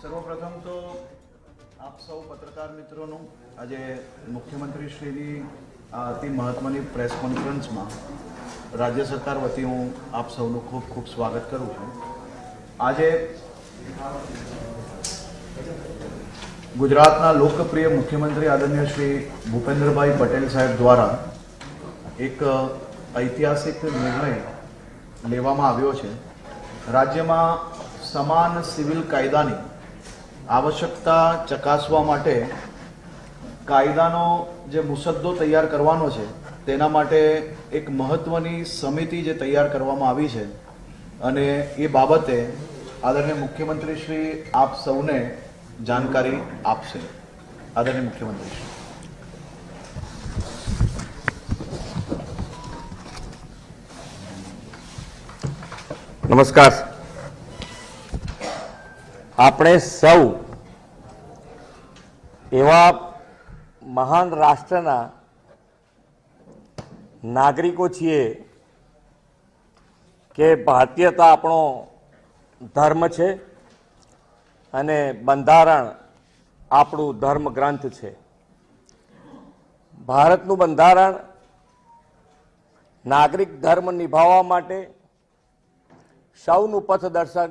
સર્વપ્રથમ તો આપ સૌ પત્રકાર મિત્રોનું આજે મુખ્યમંત્રી શ્રીની અતિ મહત્વની પ્રેસ કોન્ફરન્સમાં રાજ્ય સરકાર વતી હું આપ સૌનું ખૂબ ખૂબ સ્વાગત કરું છું. આજે ગુજરાતના લોકપ્રિય મુખ્યમંત્રી આદરણીય શ્રી ભૂપેન્દ્રભાઈ પટેલ સાહેબ દ્વારા એક ઐતિહાસિક નિર્ણય લેવામાં આવ્યો છે. રાજ્યમાં સમાન સિવિલ કાયદાની આવશ્યકતા ચકાસવા માટે કાયદાનો જે મુસદ્દો તૈયાર કરવાનો છે, તેના માટે એક મહત્વની સમિતિ જે તૈયાર કરવામાં આવી છે. અને એ બાબતે આદરણીય મુખ્યમંત્રી શ્રી આપ સૌને જાણકારી આપશે. આદરણીય મુખ્યમંત્રી શ્રી. નમસ્કાર. આપણે સૌ એવા મહાન રાષ્ટ્રના નાગરિકો છીએ કે ભારતીયતા આપણો ધર્મ છે અને બંધારણ આપણું ધર્મ ગ્રંથ છે. ભારતનું બંધારણ નાગરિક ધર્મ નિભાવવા માટે સૌનું પથદર્શન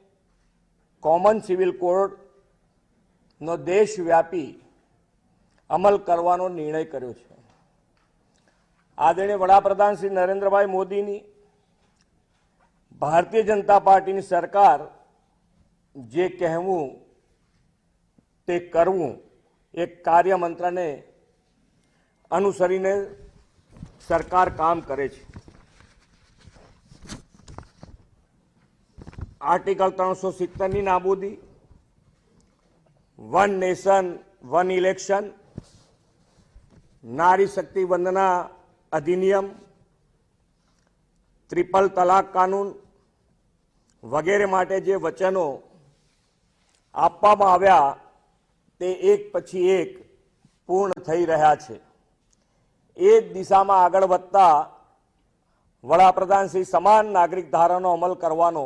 કોમન સિવિલ કોડનો દેશવ્યાપી અમલ કરવાનો નિર્ણય કર્યો છે. આદરણીય વડાપ્રધાન શ્રી નરેન્દ્રભાઈ મોદીની ભારતીય જનતા પાર્ટીની સરકાર જે કહેવું તે કરવું એ કાર્ય મંત્રને અનુસરીને સરકાર કામ કરે છે. આર્ટિકલ ત્રણસો સિત્તેરની નાબૂદી, વન નેશન, વન ઇલેક્શન, નારી શક્તિ વંદના અધિનિયમ ટ્રિપલ તલાક કાનૂન વગેરે માટે જે વચનો આપવામાં આવ્યા તે એક પછી એક પૂર્ણ થઈ રહ્યા છે. એ જ દિશામાં આગળ વધતા વડાપ્રધાન શ્રી સમાન નાગરિક ધારાનો અમલ કરવાનો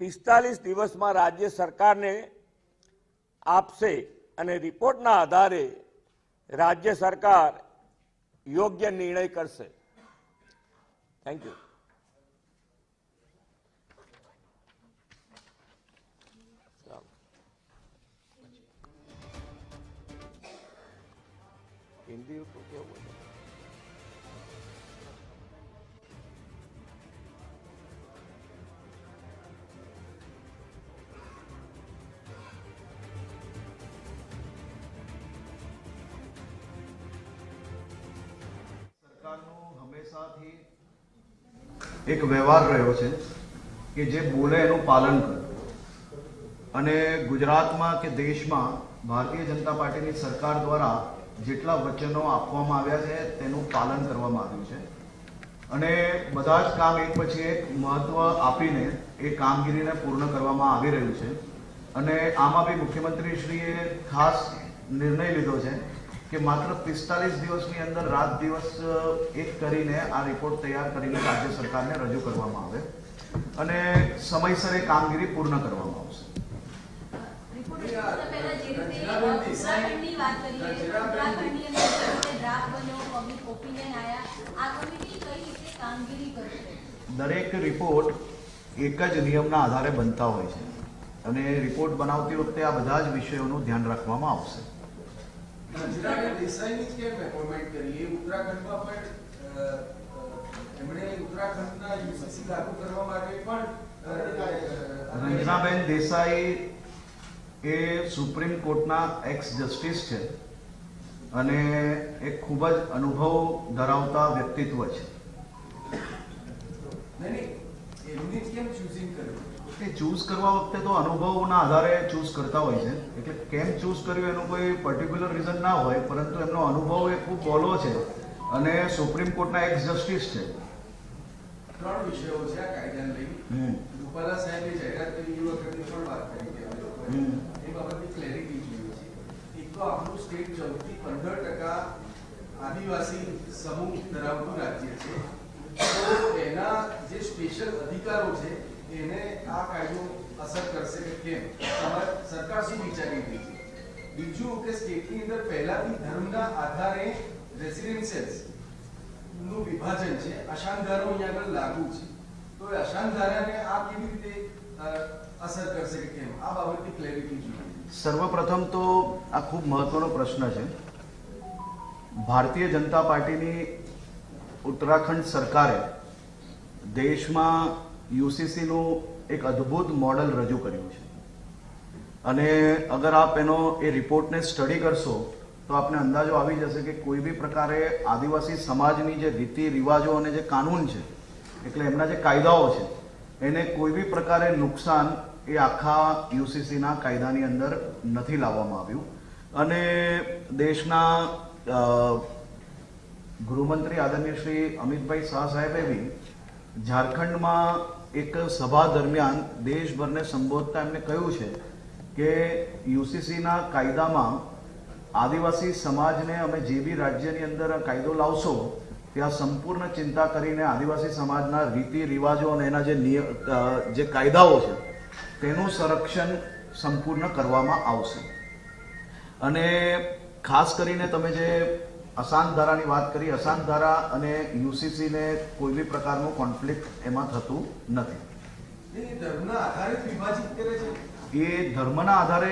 પિસ્તાલીસ દિવસમાં રાજ્ય સરકારને આપશે અને રિપોર્ટના આધારે રાજ્ય સરકાર યોગ્ય નિર્ણય કરશે. થેન્ક યુ હિન્દી કેવું એક વ્યવહાર રહ્યો છે કે જે બોલે એનું પાલન કરે. અને ગુજરાતમાં કે દેશમાં ભારતીય જનતા પાર્ટીની સરકાર દ્વારા જેટલા વચનો આપવામાં આવ્યા છે તેનું પાલન કરવામાં આવ્યું છે. અને બધા જ કામ એક પછી એક મહત્વ આપીને એ કામગીરીને પૂર્ણ કરવામાં આવી રહ્યું છે. અને આમાં બી મુખ્યમંત્રીશ્રીએ ખાસ નિર્ણય લીધો છે કે માત્ર પિસ્તાલીસ દિવસની અંદર રાત દિવસ એક કરીને આ રિપોર્ટ તૈયાર કરીને રાજ્ય સરકારને રજૂ કરવામાં આવે અને સમયસર એ કામગીરી પૂર્ણ કરવામાં આવશે. દરેક રિપોર્ટ એક જ નિયમના આધારે બનતા હોય છે. અને રિપોર્ટ બનાવતી વખતે આ બધા જ વિષયોનું ધ્યાન રાખવામાં આવશે. રંજનાબેન દેસાઈની જ કેમ એપોઇન્ટમેન્ટ કરી એ ઉત્તરાખંડમાં પણ એમણે ઉત્તરાખંડના યુસીસી લાગુ કરવા માટે પણ અ, દેસાઈ એ સુપ્રીમ કોર્ટના એક્સ જસ્ટિસ છે અને એ ખૂબ જ અનુભવ ધરાવતા વ્યક્તિત્વ છે નહીં, નહીં, એમની કેમ ચૂઝિંગ કર્યું? એ ચૂઝ કરવા વખતે તો અનુભવના આધારે ચૂઝ કરતા હોય છે એટલે કેમ ચૂઝ કર્યું એનું કોઈ પર્ટિક્યુલર રીઝન ના હોય પરંતુ એમનો અનુભવ એ ખૂબ બોલો છે અને સુપ્રીમ કોર્ટના એક્સ જસ્ટિસ છે ત્રણ વિષયો છે આ કાયદાને. હમ. રૂપાલા સાહેબે જાહેરાત કરી એ વખતે પણ વાત કરી કે અમે લોકોએ. એ બાબતની ક્લેરિટી જોઈએ છે એક તો આપણું સ્ટેટ ચૌદથી પંદર ટકા આદિવાસી સમૂહ ધરાવતું રાજ્ય છે તો એના જે સ્પેશિયલ અધિકારો છે એને આ કાયદો અસર કરશે કે કેમ? તમારે સરકાર શું વિચારી રહી છે? બીજું કે સ્ટેટની અંદર પહેલાથી ધર્મના આધારે રેસિડેન્શિયલ્સનું વિભાજન છે અશાંતધારો અહીંયા આગળ લાગુ છે. તો એ અશાંતધારાને આ કેવી રીતે અસર કરશે કે કેમ? આ બાબતની ક્લેરિટી જોઈએ. સર્વપ્રથમ તો આ ખૂબ મહત્વનો પ્રશ્ન છે. ભારતીય જનતા પાર્ટીની ઉત્તરાખંડ સરકારે દેશમાં યુસીસીનું એક અદ્ભુત મોડલ રજૂ કર્યું છે. અને અગર આપ એનો એ રિપોર્ટને સ્ટડી કરશો, તો આપને અંદાજો આવી જશે કે કોઈ બી પ્રકારે આદિવાસી સમાજની જે રીતિ, રિવાજો અને જે કાનૂન છે, એટલે એમના જે કાયદાઓ છે, એને કોઈ બી પ્રકારે નુકસાન એ આખા યુસીસીના કાયદાની અંદર નથી લાવવામાં આવ્યું. અને દેશના ગૃહમંત્રી આદરણીય શ્રી અમિતભાઈ શાહ સાહેબે બી ઝારખંડમાં એક સભા દરમિયાન દેશભરને સંબોધતા એમને કહ્યું છે કે યુસીસીના કાયદામાં આદિવાસી સમાજને અમે જે બી રાજ્યની અંદર કાયદો લાવશો, ત્યાં સંપૂર્ણ ચિંતા કરીને આદિવાસી સમાજના રીતિ રિવાજો અને એના જે જે કાયદાઓ છે, તેનું સંરક્ષણ સંપૂર્ણ કરવામાં આવશે. અને ખાસ કરીને તમે જે અશાંત ધારાની વાત કરી અશાંત ધારા અને યુસીસીને કોઈ બી પ્રકારનું કોન્ફ્લિક્ટ એમાં થતું નથી. એ ધર્મના આધારે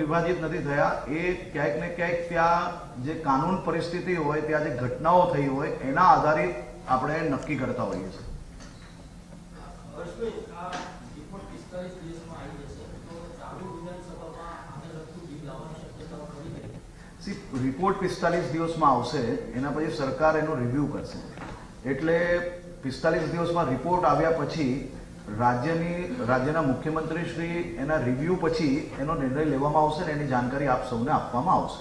વિભાજિત નથી થયા. એ ક્યાંક ને ક્યાંક ત્યાં જે કાનૂન પરિસ્થિતિ હોય ત્યાં જે ઘટનાઓ થઈ હોય એના આધારિત આપણે નક્કી કરતા હોઈએ છીએ. સી રિપોર્ટ પિસ્તાલીસ દિવસમાં આવશે એના પછી સરકાર એનો રિવ્યૂ કરશે. એટલે પિસ્તાલીસ દિવસમાં રિપોર્ટ આવ્યા પછી રાજ્યની રાજ્યના મુખ્યમંત્રી શ્રી એના રિવ્યૂ પછી એનો નિર્ણય લેવામાં આવશે ને એની જાણકારી આપ સૌને આપવામાં આવશે.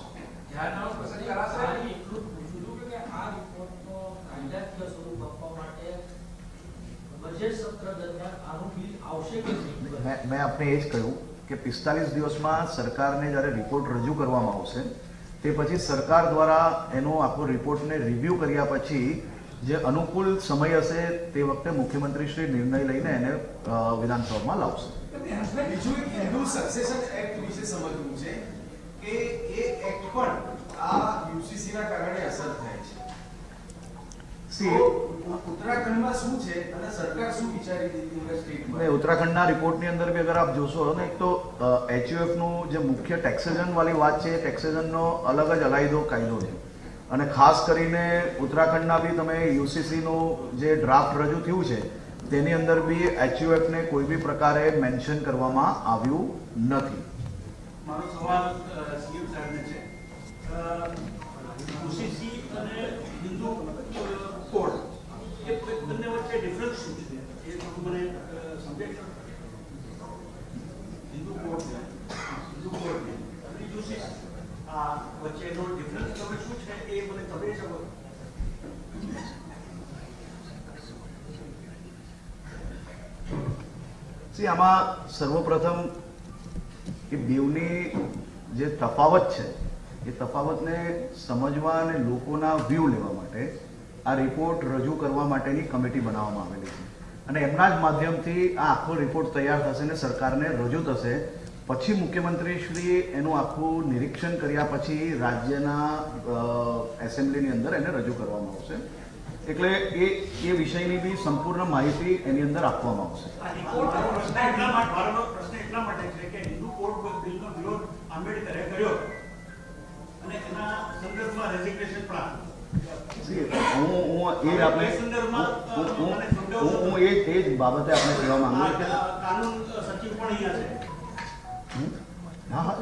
મેં આપને એ જ કહ્યું કે પિસ્તાલીસ દિવસમાં સરકારને જ્યારે રિપોર્ટ રજૂ કરવામાં આવશે તે પછી સરકાર દ્વારા એનો આખો રિપોર્ટને રિવ્યૂ કર્યા પછી જે અનુકૂળ સમય હશે તે વખતે મુખ્યમંત્રી શ્રી નિર્ણય લઈને એને વિધાનસભામાં લાવશે. બીજું એક હિન્દુ સક્સેશન એક્ટ વિશે સમજવું છે કે એ એક્ટ પણ આ યુસીસીના કારણે અસર થાય છે. સી ઉત્તરાખંડમાં શું છે અને સરકાર શું વિચારી રહી હતી એમના સ્ટેટમાં? ને ઉત્તરાખંડના રિપોર્ટની અંદર બી અગર આપ જોશો ને એક તો એચયુએફનું જે મુખ્ય ટેક્સેશન વાળી વાત છે એ ટેક્સેશનનો અલગ જ અલાયદો કાયદો છે. અને ખાસ કરીને ઉત્તરાખંડના બી તમે યુસીસીનું જે ડ્રાફ્ટ રજૂ થયું છે તેની અંદર બી એચયુએફને કોઈ બી પ્રકારે મેન્શન કરવામાં આવ્યું નથી. મારો સવાલ સીએમ સાહેબને છે. યુસીસી અને હિન્દુ કોડ એ બંને વચ્ચે ડિફરન્સ શું છે એ થોડું મને અ, સમજાવી શકો હિન્દુ કોડ છે હિન્દુ કોડ છે અને યુસી આ વચ્ચેનો ડિફરન્સ તમે શું છે એ મને તમે શકો સી આમાં સર્વપ્રથમ કે બેવની જે તફાવત છે, એ તફાવતને સમજવા અને લોકોના વ્યૂ લેવા માટે આ રિપોર્ટ રજૂ કરવા માટેની કમિટી બનાવવામાં આવેલી છે. અને એમના જ માધ્યમથી આ આખો રિપોર્ટ તૈયાર થશે અને સરકારને રજૂ થશે પછી મુખ્યમંત્રી શ્રી એનું આખું નિરીક્ષણ કર્યા પછી રાજ્યના એસેમ્બલીની અંદર એને રજૂ કરવામાં આવશે. એટલે એ એ વિષયની બી સંપૂર્ણ માહિતી એની અંદર આપવામાં આવશે. હું એ આપણે એ હું- જ બાબતે આપણે કહેવા માંગુ છું કે કાનૂન સચિવ પણ અહીંયા છે? હા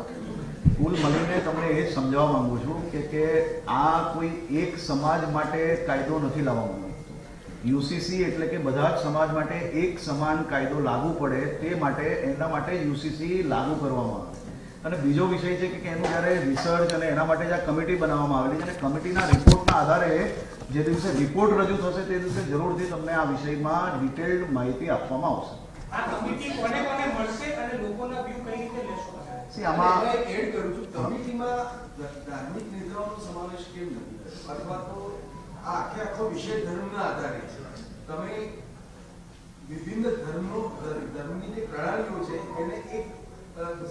કુલ મળીને તમને એ સમજાવવા માંગુ છું કે કે આ કોઈ એક સમાજ માટે કાયદો નથી લાવવા માંગતો યુસીસી એટલે કે બધા જ સમાજ માટે એક સમાન કાયદો લાગુ પડે તે માટે, એના માટે યુસીસી લાગુ કરવામાં આવે. અને બીજો વિષય છે કે એનું જ્યારે રિસર્ચ અને એના માટે જે કમિટી બનાવવામાં આવેલી છે, અને કમિટીના રિપોર્ટના આધારે જે દિવસે રિપોર્ટ રજૂ થશે તે દિવસે જરૂરથી તમને આ વિષયમાં ડિટેલ્ડ માહિતી આપવામાં આવશે. આ કમિટી કોને કોને મળશે અને લોકોના વ્યૂ કઈ રીતે લેશો? આમાં એડ કરું છું કમિટીમાં ધાર્મિક નેતાઓનો સમાવેશ કેમ નથી? અથવા તો આ આખે આખો વિષય ધર્મના આધારે છે. તમે વિભિન્ન ધર્મો ધર- ધર્મની જે પ્રણાલીઓ છે એને એક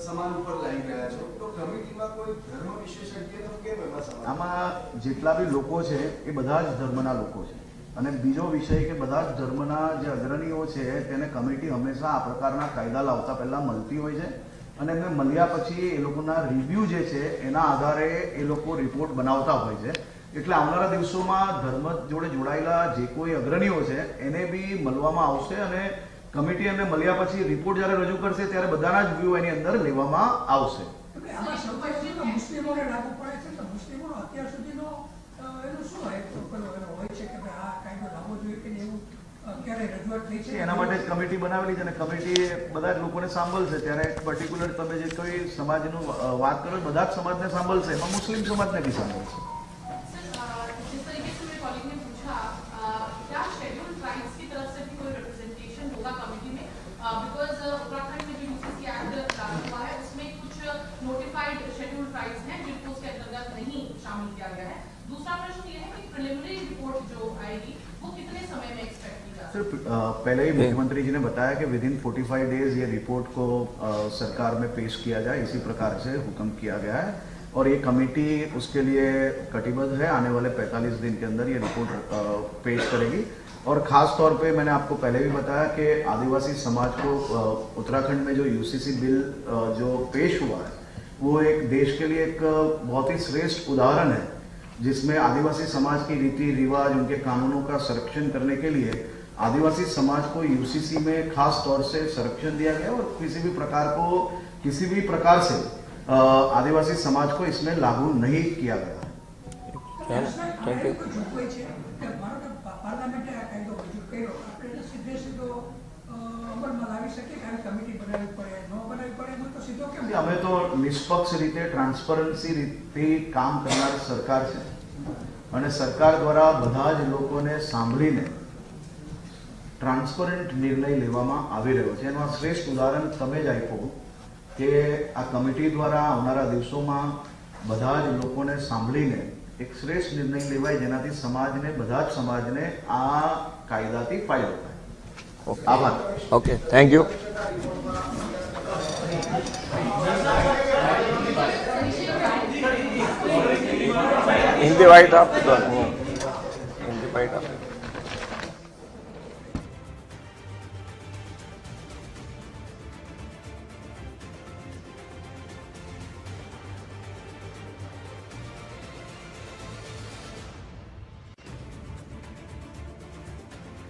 સમાન ઉપર લાવી રહ્યા છો. તો કમિટીમાં કોઈ ધર્મ વિશેષજ્ઞનો કેમ એમાં આમાં જેટલા બી લોકો છે એ બધા જ ધર્મના લોકો છે. અને બીજો વિષય કે બધા જ ધર્મના જે અગ્રણીઓ છે, તેને કમિટી હંમેશા આ પ્રકારના કાયદા લાવતા પહેલા મળતી હોય છે. અને એમને મળ્યા પછી એ લોકોના રિવ્યૂ જે છે, એના આધારે એ લોકો રિપોર્ટ બનાવતા હોય છે. એટલે આવનારા દિવસોમાં ધર્મ જોડે જોડાયેલા જે કોઈ અગ્રણીઓ છે, એને બી મળવામાં આવશે અને કમિટી એમને મળ્યા પછી રિપોર્ટ જ્યારે રજૂ કરશે, ત્યારે બધાના જ વ્યૂ એની અંદર લેવામાં આવશે. મુસ્લિમોનો અત્યાર એના માટે જ કમિટી બનાવેલી છે અને કમિટી બધા જ લોકોને સાંભળશે ત્યારે પર્ટિક્યુલર તમે જે કોઈ સમાજનું અ, વાત કરો છો, બધા જ સમાજને સાંભળશે એમાં મુસ્લિમ સમાજને બી સાંભળશે सर जिस तरीके से मेरे कॉलिंग ने पूछा अ, क्या शेड्यूल ट्राइब्स की तरफ से भी कोई रिप्रेजेंटेशन होगा कमेटी में बिकॉज उत्तराखंड में जो यूसीसी एक्ट लागू हुआ है उसमें कुछ नोटिफाइड शेड्यूल ट्राइब्स हैं जिनको उसके अंतर्गत नहीं शामिल किया गया है दूसरा प्रश्न ये है कि प्रिलिमिनरी रिपोर्ट जो आएगी अ, पहले ही मुख्यमंत्री जी ने बताया कि विद इन 45 डेज़ ये रिपोर्ट को सरकार में पेश किया जाए इसी प्रकार से हुक्म किया गया है। और ये कमेटी उसके लिए कटिबद्ध है आने वाले 45 दिन के अंदर ये रिपोर्ट पेश करेगी। और ख़ास तौर पे मैंने आपको पहले भी बताया कि आदिवासी समाज को उत्तराखंड में जो यूसीसी बिल जो पेश हुआ है वो एक देश के लिए एक बहुत ही श्रेष्ठ उदाहरण है। जिसमें आदिवासी समाज की रीति रिवाज उनके कानूनों का संरक्षण करने के लिए आदिवासी समाज को यूसीसी में खास तौर से संरक्षण दिया गया और किसी भी प्रकार को किसी भी प्रकार से आदिवासी समाज को इसमें लागू नहीं किया गया। थैंक અમે તો નિષ્પક્ષ રીતે ટ્રાન્સપરન્સી રીતે કામ કરનાર સરકાર છે. અને સરકાર દ્વારા બધા જ લોકોને સાંભળીને ટ્રાન્સપરન્ટ નિર્ણય લેવામાં આવી રહ્યો છે. એનું આ શ્રેષ્ઠ ઉદાહરણ તમે જ આપ્યું કે આ કમિટી દ્વારા આવનારા દિવસોમાં બધા જ લોકોને સાંભળીને એક શ્રેષ્ઠ નિર્ણય લેવાય જેનાથી સમાજને બધા જ સમાજને આ કાયદાથી ફાયદો થાય. આભાર. Okay thank you in the white of the